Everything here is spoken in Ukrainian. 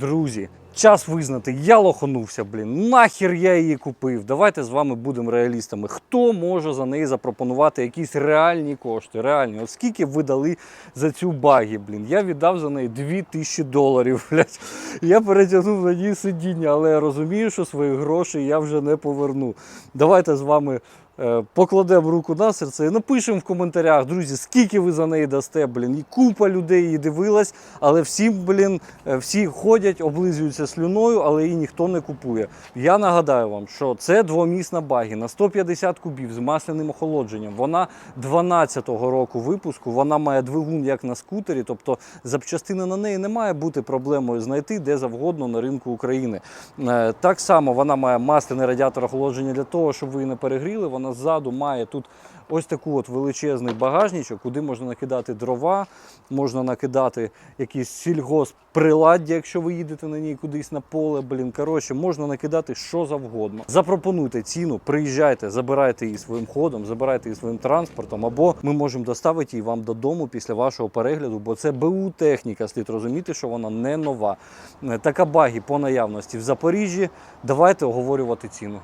Друзі, час визнати, я лоханувся, блін. Нахер я її купив. Давайте з вами будемо реалістами. Хто може за неї запропонувати якісь реальні кошти? Реальні, от скільки ви дали за цю багі, блін? Я віддав за неї 2000 доларів. Блядь. Я перетягнув на ній сидіння, але я розумію, що свої гроші я вже не поверну. Давайте з вами. Е, Покладемо руку на серце і напишемо в коментарях, друзі, скільки ви за неї дасте, блін. І купа людей її дивилась, але всі, блін, е, всі ходять, облизуються слюною, але її ніхто не купує. Я нагадаю вам, що це двомісна багі на 150 кубів з масляним охолодженням. Вона 12-го року випуску, вона має двигун як на скутері, тобто запчастини на неї не має бути проблемою знайти де завгодно на ринку України. Е, Так само вона має масляний радіатор охолодження для того, щоб ви її не перегріли. Вона ззаду має тут ось таку от величезний багажничок, куди можна накидати дрова, можна накидати якісь сільгосприладдя, якщо ви їдете на ній кудись на поле. Блін, коротше, можна накидати що завгодно. Запропонуйте ціну, приїжджайте, забирайте її своїм ходом, забирайте її своїм транспортом, або ми можемо доставити її вам додому після вашого перегляду, бо це БУ техніка. Слід розуміти, що вона не нова. Е, Така багі по наявності в Запоріжжі. Давайте оговорювати ціну.